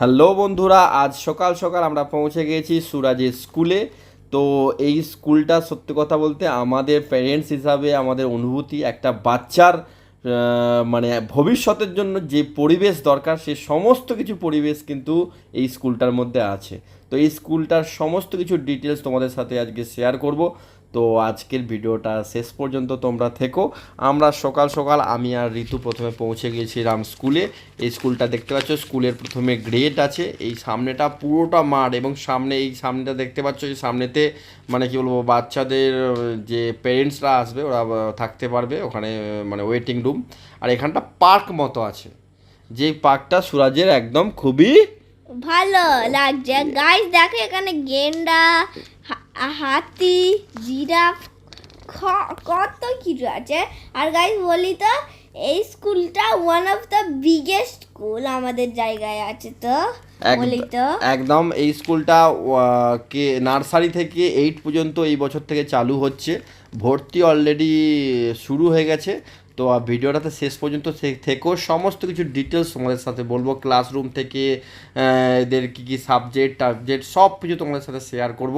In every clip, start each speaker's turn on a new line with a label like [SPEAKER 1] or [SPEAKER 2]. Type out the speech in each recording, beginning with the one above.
[SPEAKER 1] Hello বন্ধুরা, আজ সকাল সকাল আমরা পৌঁছে গিয়েছি সুরাজের স্কুলে। তো এই স্কুলটা সত্যি কথা বলতে আমাদের প্যারেন্টস হিসাবে, আমাদের অনুভূতি, একটা বাচ্চার মানে ভবিষ্যতের জন্য যে পরিবেশ দরকার, সে সমস্ত কিছু পরিবেশ কিন্তু এই স্কুলটার মধ্যে আছে। তো এই স্কুলটার সমস্ত কিছু ডিটেলস তোমাদের সাথে আজকে শেয়ার করব। তো আজকের ভিডিওটা শেষ পর্যন্ত তোমরা থেকো। আমরা সকাল সকাল আমি আর ঋতু প্রথমে পৌঁছে গিয়েছিলাম স্কুলে। এই স্কুলটা দেখতে পাচ্ছ, স্কুলের প্রথমে গ্রেড আছে। এই সামনেটা পুরোটা মাঠ এবং সামনে এই সামনেটা দেখতে পাচ্ছ এই সামনেতে মানে কি বলব, বাচ্চাদের, যে প্যারেন্টসরা আসবে, ওরা থাকতে পারবে ওখানে মানে ওয়েটিং রুম আর এখানটা পার্ক মতো আছে। যেই পার্কটা সুরাজের একদম খুবই
[SPEAKER 2] ভালো লাগছে। গাইস দেখো এখানে গেন্ডা হাতি জিরাফ কত কিছু আছে আর গাইস বলি তো এই স্কুলটা one of the biggest school আমাদের জায়গায় আছে তো বলি তো
[SPEAKER 1] একদম এই স্কুলটা কে নার্সারি থেকে এইট পর্যন্ত এই বছর থেকে চালু হচ্ছে। ভর্তি অলরেডি শুরু হয়ে গেছে। তো ভিডিওটাতে শেষ পর্যন্ত থেকেও সমস্ত কিছু ডিটেলস তোমাদের সাথে বলব। ক্লাসরুম থেকে এদের কী কী সাবজেক্ট টাবজেক্ট সব কিছু তোমাদের সাথে শেয়ার করব।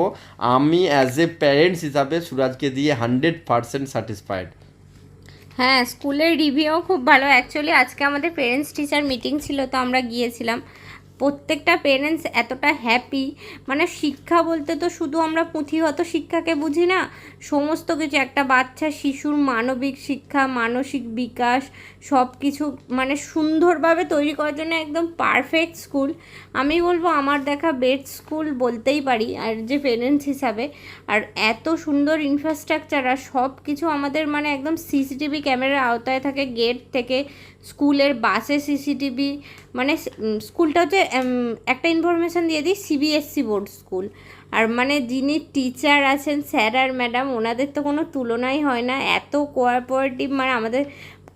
[SPEAKER 1] আমি অ্যাজ এ প্যারেন্টস হিসাবে সুরাজকে দিয়ে হান্ড্রেড পারসেন্ট স্যাটিসফাইড
[SPEAKER 3] হ্যাঁ স্কুলের রিভিউ খুব ভালো। অ্যাকচুয়ালি আজকে আমাদের পেরেন্টস টিচার মিটিং ছিল, তো আমরা গিয়েছিলাম। প্রত্যেকটা পেরেন্টস এতটা হ্যাপি মানে শিক্ষা বলতে তো শুধু আমরা পুঁথিগত শিক্ষাকে বুঝি না, সমস্ত কিছু। একটা বাচ্চা শিশুর মানবিক শিক্ষা, মানসিক বিকাশ সব কিছু মানে সুন্দরভাবে তৈরি করার জন্য একদম পারফেক্ট স্কুল আমি বলব আমার দেখা বেস্ট স্কুল বলতেই পারি, আর যে পেরেন্টস হিসাবে। আর এত সুন্দর ইনফ্রাস্ট্রাকচার আর সব কিছু আমাদের মানে একদম সিসিটিভি ক্যামেরার আওতায় থাকে গেট থেকে স্কুলের বাসে সিসিটিভি মানে স্কুলটা হচ্ছে একটা ইনফরমেশান দিয়ে দিই সিবিএসসি বোর্ড স্কুল আর মানে যিনি টিচার আছেন স্যার আর ম্যাডাম ওনাদের তো কোনো তুলনাই হয় না। এত কোঅপারেটিভ মানে আমাদের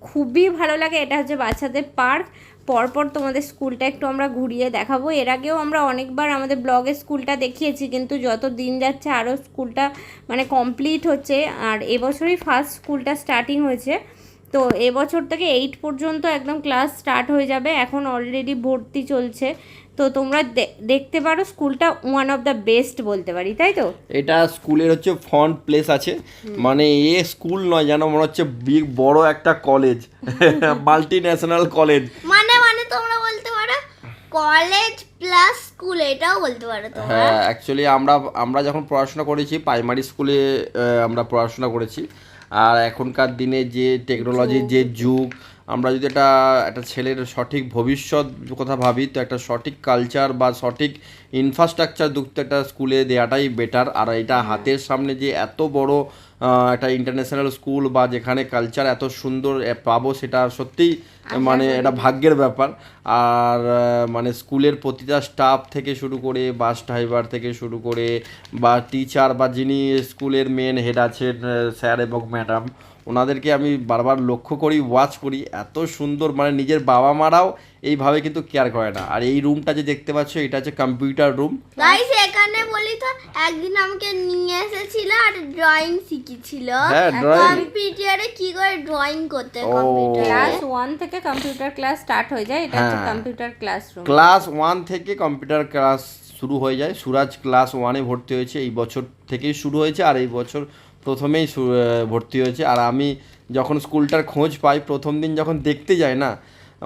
[SPEAKER 3] খুবই ভালো লাগে। এটা হচ্ছে বাচ্চাদের পার্ক। পরপর তোমাদের স্কুলটা একটু আমরা ঘুরিয়ে দেখাবো। এর আগেও আমরা অনেকবার আমাদের ব্লগে স্কুলটা দেখিয়েছি, কিন্তু যত দিন যাচ্ছে আরও স্কুলটা মানে কমপ্লিট হচ্ছে। আর এবছরই ফার্স্ট স্কুলটা স্টার্টিং হয়েছে। তো এবছর থেকে এইট পর্যন্ত একদম ক্লাস স্টার্ট হয়ে যাবে। এখন অলরেডি ভর্তি চলছে। তো তোমরা দে- দেখতে পারো স্কুলটা ওয়ান অফ দ্য বেস্ট বলতে পারি তাই তো?
[SPEAKER 1] এটা স্কুলের হচ্ছে ফ্রন্ট প্লেস আছে। মানে এ স্কুল নয় যেন মনে হচ্ছে বিগ বড় একটা কলেজ মাল্টি ন্যাশনাল কলেজ
[SPEAKER 2] মানে মানে তোমরা বলতে পারো কলেজ প্লাস স্কুল এটাও বলতে পারো তোমরা।
[SPEAKER 1] হ্যাঁ অ্যাকচুয়ালি আমরা আমরা যখন পড়াশোনা করেছি প্রাইমারি স্কুলে আমরা পড়াশোনা করেছি। আর এখনকার দিনে যে টেকনোলজির যে যুগ, আমরা যদি একটা একটা ছেলের সঠিক ভবিষ্যৎ কথা ভাবি, তো একটা সঠিক কালচার বা সঠিক ইনফ্রাস্ট্রাকচার যুক্ত একটা স্কুলে দেওয়াটাই বেটার আর এটা হাতের সামনে যে এত বড় একটা ইন্টারন্যাশনাল স্কুল বা যেখানে কালচার এত সুন্দর পাবো সেটা সত্যিই মানে এটা ভাগ্যের ব্যাপার। আর মানে স্কুলের প্রতিটা স্টাফ থেকে শুরু করে বাস ড্রাইভার থেকে শুরু করে বা টিচার বা যিনি স্কুলের মেন হেড আছেন স্যার এবং ম্যাডাম ওনাদেরকে আমি বারবার লক্ষ্য করি ওয়াচ করি। এত সুন্দর মানে নিজের বাবা মারাও এইভাবে কিন্তু কেয়ার করে না। আর এই রুমটা যে দেখতে পাচ্ছ এটা হচ্ছে কম্পিউটার রুম
[SPEAKER 2] গাইস এখানে বলি তো একদিন আমাকে নিয়ে এসেছিল আর ড্রয়িং শিখিয়েছিল
[SPEAKER 1] হ্যাঁ, drawing-
[SPEAKER 2] কম্পিউটারে কি করে ড্রয়িং করতে
[SPEAKER 1] ও।
[SPEAKER 3] ক্লাস ওয়ান থেকে কম্পিউটার ক্লাস স্টার্ট হয়ে যায় এটা হচ্ছে। কম্পিউটার ক্লাসরুম
[SPEAKER 1] ক্লাস ওয়ান থেকে কম্পিউটার ক্লাস শুরু হয়ে যায়। সুরাজ ক্লাস ওয়ানে ভর্তি হয়েছে এই বছর থেকেই শুরু হয়েছে আর এই বছর প্রথমেই ভর্তি হয়েছে। আর আমি যখন স্কুলটার খোঁজ পাই প্রথম দিন যখন দেখতে যাই না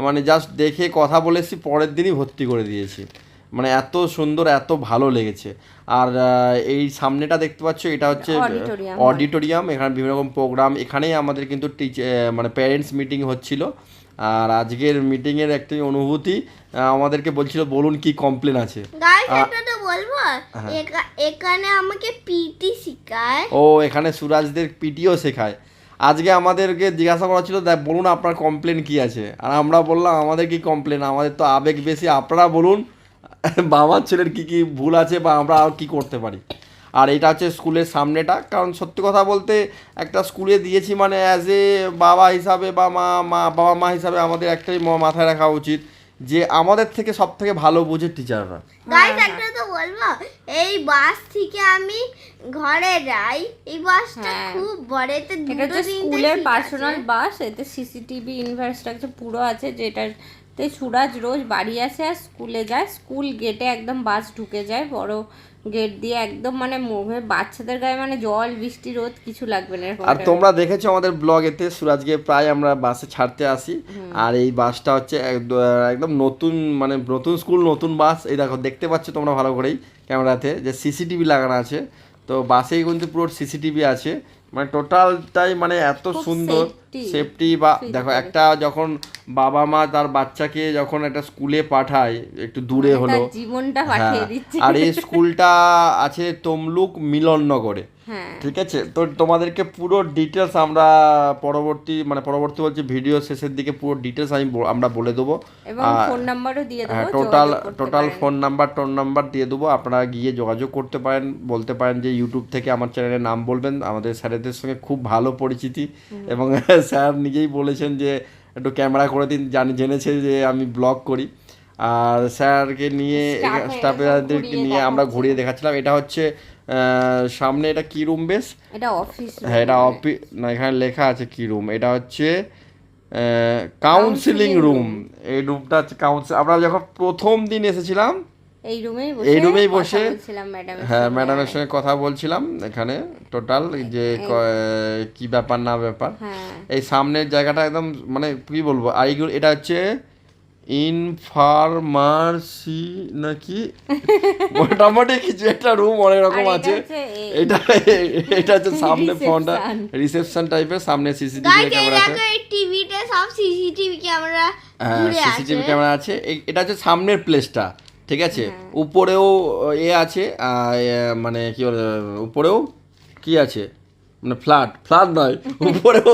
[SPEAKER 1] মানে জাস্ট দেখে কথা বলেছি পরের দিনই ভর্তি করে দিয়েছি। মানে এত সুন্দর এত ভালো লেগেছে। আর এই সামনেটা দেখতে পাচ্ছ এটা হচ্ছে অডিটোরিয়াম এখানে বিভিন্ন রকম প্রোগ্রাম এখানেই আমাদের কিন্তু টিচ- মানে প্যারেন্টস মিটিং হচ্ছিল। আর আজকের মিটিংয়ের একটি অনুভূতি আমাদেরকে বলছিল বলুন কি কমপ্লেন আছে?
[SPEAKER 2] বলব? এখানে আমাকে পিটি শেখায়।
[SPEAKER 1] ও এখানে সুরাজদের পিটিও শেখায়। আজকে আমাদেরকে জিজ্ঞাসা করা ছিল বলুন আপনার কমপ্লেন কি আছে? আর আমরা বললাম, আমাদের কি কমপ্লেন আমাদের তো আবেগ বেশি। আপনারা বলুন, বাবার ছেলের কি কি ভুল আছে বা আমরা আর কি করতে পারি? আর এটা হচ্ছে স্কুলের সামনেটা। কারণ সত্যি কথা বলতে, একটা স্কুলে দিয়েছি মানে অ্যাজ এ বাবা হিসাবে বা মা মা বাবা মা হিসাবে আমাদের একটাই মাথায় রাখা উচিত যে আমাদের থেকে সব থেকে ভালো বোঝে টিচাররা
[SPEAKER 2] গাইস একটা তো বলব এই বাস থেকে আমি ঘরে যাই এই বাসটা
[SPEAKER 3] হ্যাঁ।
[SPEAKER 2] খুব বড় এতে
[SPEAKER 3] এটা
[SPEAKER 2] দুটো
[SPEAKER 3] স্কুলের পার্সোনাল বাস এতে সিসিটিভি ইনফ্রাস্ট্রাকচার পুরো আছে যেটাতে তো এই সুরাজ রোজ বাড়ি আসে আর স্কুলে যায়। স্কুল গেটে একদম বাস ঢুকে যায়। বড় গেট দিয়ে একদম মানে মুখে বাচ্চাদের গায়ে মানে জল বৃষ্টি রোদ কিছু লাগবে না
[SPEAKER 1] আর তোমরা দেখেছ আমাদের ব্লগেতে সুরাজকে প্রায় আমরা বাসে ছাড়তে আসি। আর এই বাসটা হচ্ছে একদ- একদম নতুন মানে নতুন স্কুল নতুন বাস এই দেখো দেখতে পাচ্ছ তোমরা ভালো করেই ক্যামেরাতে যে সিসিটিভি লাগানো আছে। তো বাসেই কিন্তু পুরো সিসিটিভি আছে। মানে টোটালটাই মানে এত সুন্দর সেফটি বা দেখো একটা যখন বাবা মা তার বাচ্চাকে যখন একটা স্কুলে পাঠায় একটু দূরে
[SPEAKER 3] মানে
[SPEAKER 1] হলো
[SPEAKER 3] জীবনটা
[SPEAKER 1] হ্যাঁ আর এই স্কুলটা আছে তমলুক মিলননগরে। ঠিক আছে? তো তোমাদেরকে পুরো ডিটেলস আমরা পরবর্তী মানে পরবর্তী বলছি ভিডিও শেষের দিকে পুরো ডিটেলস আমি আমরা বলে দেবো।
[SPEAKER 3] ফোন নাম্বারও দিয়ে
[SPEAKER 1] হ্যাঁ
[SPEAKER 3] দেবো
[SPEAKER 1] total total phone number phone number দিয়ে দেবো। আপনারা গিয়ে যোগাযোগ করতে পারেন বলতে পারেন যে ইউটিউব থেকে আমার চ্যানেলের নাম বলবেন। আমাদের স্যারেদের সঙ্গে খুব ভালো পরিচিতি। এবং স্যার নিজেই বলেছেন যে একটু ক্যামেরা করে দিন জানি জেনেছে যে আমি ব্লগ করি। আর স্যারকে নিয়ে স্টাফেরদেরকে নিয়ে আমরা ঘুরিয়ে দেখাচ্ছিলাম। এটা হচ্ছে সামনে এটা কি রুম বেশ?
[SPEAKER 3] এটা অফিস
[SPEAKER 1] হ্যাঁ এটা অফিস না এখানে লেখা আছে কি রুম এটা হচ্ছে কাউন্সিলিং রুম এই রুমটা হচ্ছে কাউন্সিল আমরা যখন প্রথম দিন এসেছিলাম
[SPEAKER 3] এই রুমেই বসে
[SPEAKER 1] এই রুমেই বসে হ্যাঁ ম্যাডামের সঙ্গে কথা বলছিলাম এখানে টোটাল যে ক- কি ব্যাপার না ব্যাপার।
[SPEAKER 3] হ্যাঁ।
[SPEAKER 1] এই সামনের জায়গাটা একদম মানে কি বলব আর এটা হচ্ছে ইনফার্মাসি নাকি? মোটামুটি কিছু একটা রুম অনেক রকম আছে। এটা এটা হচ্ছে সামনে ফোনটা. রিসেপশন টাইপের সামনে সিসিটিভি ক্যামেরা আছে।
[SPEAKER 2] টিভিতে সব সিসিটিভি ক্যামেরা
[SPEAKER 1] হ্যাঁ
[SPEAKER 2] আছে।
[SPEAKER 1] সিসিটিভি ক্যামেরা আছে। এটা হচ্ছে সামনের প্লেসটা ঠিক আছে? উপরেও এ আছে আহ, মানে কি বলে উপরেও কি আছে? মানে ফ্ল্যাট ফ্ল্যাট নয় উপরেও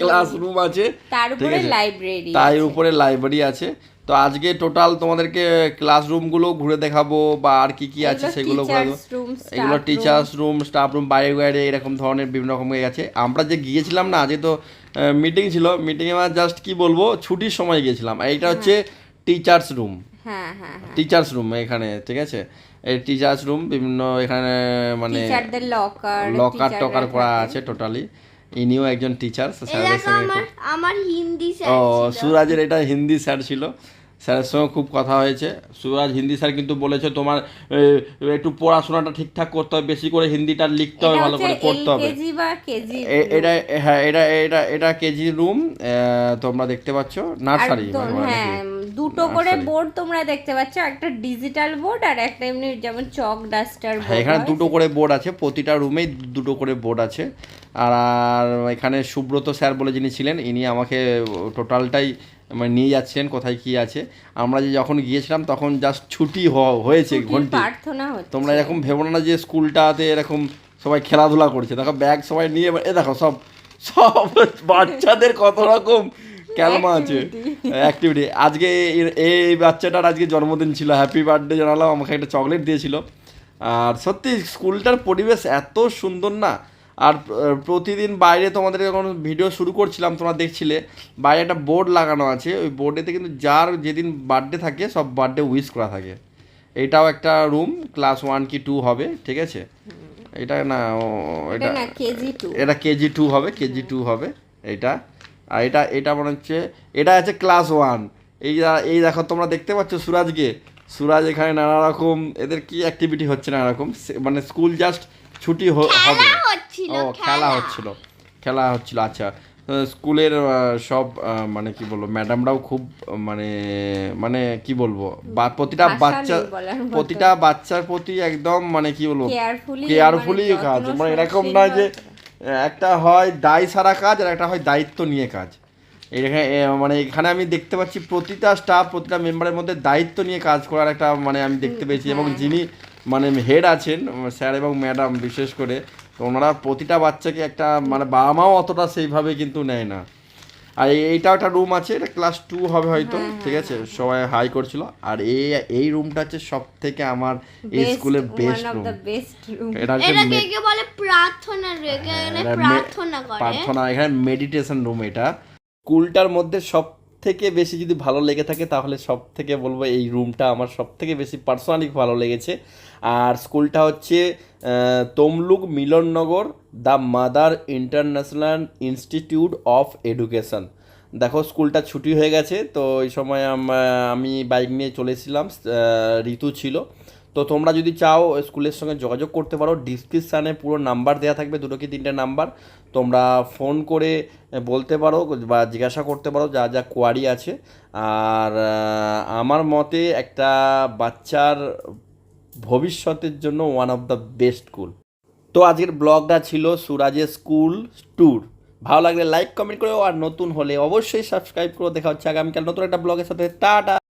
[SPEAKER 1] ক্লাসরুম আছে
[SPEAKER 3] তার
[SPEAKER 1] ঠিক
[SPEAKER 3] উপরে
[SPEAKER 1] আছে।
[SPEAKER 3] লাইব্রেরি
[SPEAKER 1] তার উপরে লাইব্রেরি আছে। তো আজকে টোটাল তোমাদেরকে ক্লাসরুমগুলো ঘুরে দেখাবো বা আর কি কি আছে সেগুলো ঘুরে। এগুলো টিচার্স রুম স্টাফ রুম বাইরে বাইরে এরকম ধরনের বিভিন্ন রকম হয়ে গেছে। আমরা যে গিয়েছিলাম না আজকে তো মিটিং ছিল। মিটিংয়ে আমরা জাস্ট কি বলব ছুটির সময় গিয়েছিলাম। এইটা হচ্ছে টিচার্স রুম
[SPEAKER 3] হ্যাঁ হ্যাঁ হ্যাঁ।
[SPEAKER 1] টিচার্স রুম এখানে ঠিক আছে? এই টিচার্স রুম বিভিন্ন এখানে মানে
[SPEAKER 3] লকার
[SPEAKER 1] টকার করা আছে টোটালি ইনিও একজন টিচার
[SPEAKER 2] আমার হিন্দি
[SPEAKER 1] ও
[SPEAKER 2] স্যার ছিল।
[SPEAKER 1] সুরাজের এটা হিন্দি স্যার ছিল। স্যারের সঙ্গে খুব কথা হয়েছে। সুরাজ হিন্দি স্যার কিন্তু বলেছে তোমার একটু পড়াশোনাটা ঠিকঠাক করতে হবে বেশি করে হিন্দিটা লিখতে হবে ভালো করে পড়তে হবে। এটা হ্যাঁ এটা এটা এটা কেজি রুম তোমরা দেখতে পাচ্ছ নার্সারি
[SPEAKER 3] হ্যাঁ দুটো করে বোর্ড তোমরা দেখতে পাচ্ছ একটা ডিজিটাল বোর্ড আর একটা এমনি যেমন চক ডাস্টার
[SPEAKER 1] হ্যাঁ এখানে দুটো করে বোর্ড আছে প্রতিটা রুমেই দুটো করে বোর্ড আছে। আর আর এখানে সুব্রত স্যার বলে যিনি ছিলেন ইনি আমাকে টোটালটাই মানে নিয়ে যাচ্ছেন কোথায় কি আছে। আমরা যে যখন গিয়েছিলাম তখন জাস্ট ছুটি হয়েছে ঘন্টি।
[SPEAKER 3] প্রার্থনা হচ্ছে।
[SPEAKER 1] তোমরা এরকম ভেবো না যে স্কুলটাতে এরকম সবাই খেলাধুলা করছে। দেখো ব্যাগ সবাই নিয়ে এ দেখো সব সব বাচ্চাদের কত রকম ক্যালমা আছে। অ্যাক্টিভিটি আজকে এই বাচ্চাটার আজকে জন্মদিন ছিল। হ্যাপি বার্থডে জানালাম আমাকে একটা চকলেট দিয়েছিল। আর সত্যি স্কুলটার পরিবেশ এত সুন্দর না। আর প্রতিদিন বাইরে তোমাদের যখন ভিডিও শুরু করছিলাম তোমরা দেখছিলে বাইরে একটা বোর্ড লাগানো আছে। ওই বোর্ডেতে কিন্তু যার যেদিন বার্থডে থাকে সব বার্থডে উইশ করা থাকে। এটাও একটা রুম ক্লাস ওয়ান কি টু হবে ঠিক আছে? এটা না
[SPEAKER 3] এটা
[SPEAKER 1] এটা
[SPEAKER 3] কেজি টু
[SPEAKER 1] এটা কেজি টু হবে কেজি টু হবে এটা। আর এটা এটা মনে হচ্ছে এটা আছে ক্লাস ওয়ান এই এই দেখো তোমরা দেখতে পাচ্ছ সুরাজকে। সুরাজ এখানে নানা রকম এদের কি অ্যাক্টিভিটি হচ্ছে নানা রকম। মানে স্কুল জাস্ট ছুটি হ- হবে। ও খেলা। হচ্ছিল। খেলা হচ্ছিল আচ্ছা। স্কুলের সব মানে কি বলব ম্যাডামরাও খুব মানে মানে কি বলব বা- প্রতিটা বাচ্চা। প্রতিটা বাচ্চার প্রতি একদম মানে কি বলব
[SPEAKER 3] কেয়ারফুলি
[SPEAKER 1] কেয়ারফুলি কাজ। মানে এরকম নয় যে একটা হয় দায় সারা কাজ আর একটা হয় দায়িত্ব নিয়ে কাজ। এখানে মানে এখানে আমি দেখতে পাচ্ছি প্রতিটা স্টাফ প্রতিটা মেম্বারের মধ্যে দায়িত্ব নিয়ে কাজ করার একটা মানে আমি দেখতে পেয়েছি। এবং যিনি মানে হেড আছেন স্যার এবং ম্যাডাম বিশেষ করে তো ওনারা প্রতিটা বাচ্চাকে একটা মানে বাবা মাও অতটা সেইভাবে কিন্তু নেয় না। আর এই- এইটাও একটা রুম আছে এটা ক্লাস টু হবে হয়তো ঠিক আছে? সবাই হাই করছিল। আর এই এই রুমটা হচ্ছে সব থেকে আমার এই স্কুলের বেস্ট রুম এটা হচ্ছে
[SPEAKER 2] কে কে বলে? প্রার্থনা রে এখানে প্রার্থনা করে।
[SPEAKER 1] প্রার্থনা এখানে মেডিটেশন রুম এটা। স্কুলটার মধ্যে সব থেকে বেশি যদি ভালো লেগে থাকে, তাহলে সব থেকে বলব এই রুমটা আমার সব থেকে বেশি পার্সোনালি ভালো লেগেছে। আর স্কুলটা হচ্ছে Tamluk Milannagar, the Mother International Institute of Education. দেখো, স্কুলটা ছুটি হয়ে গেছে, তো এই সময় আমি বাইক নিয়ে চলেছিলাম ঋতু ছিল। তো তোমরা যদি চাও স্কুলের সঙ্গে যোগাযোগ করতে পারো। ডিসক্রিপশানে পুরো নাম্বার দেওয়া থাকবে, দুটো কি তিনটে নাম্বার। তোমরা ফোন করে বলতে পারো বা জিজ্ঞাসা করতে পারো যা যা কোয়ারি আছে। আর আমার মতে একটা বাচ্চার ভবিষ্যতের জন্য one of the best school তো আজকের ব্লগটা ছিল সুরাজের স্কুল ট্যুর ভালো লাগলে লাইক কমেন্ট করো আর নতুন হলে অবশ্যই সাবস্ক্রাইব করো। দেখা হচ্ছে আগামীকাল নতুন একটা ব্লগের সাথে। টাটা!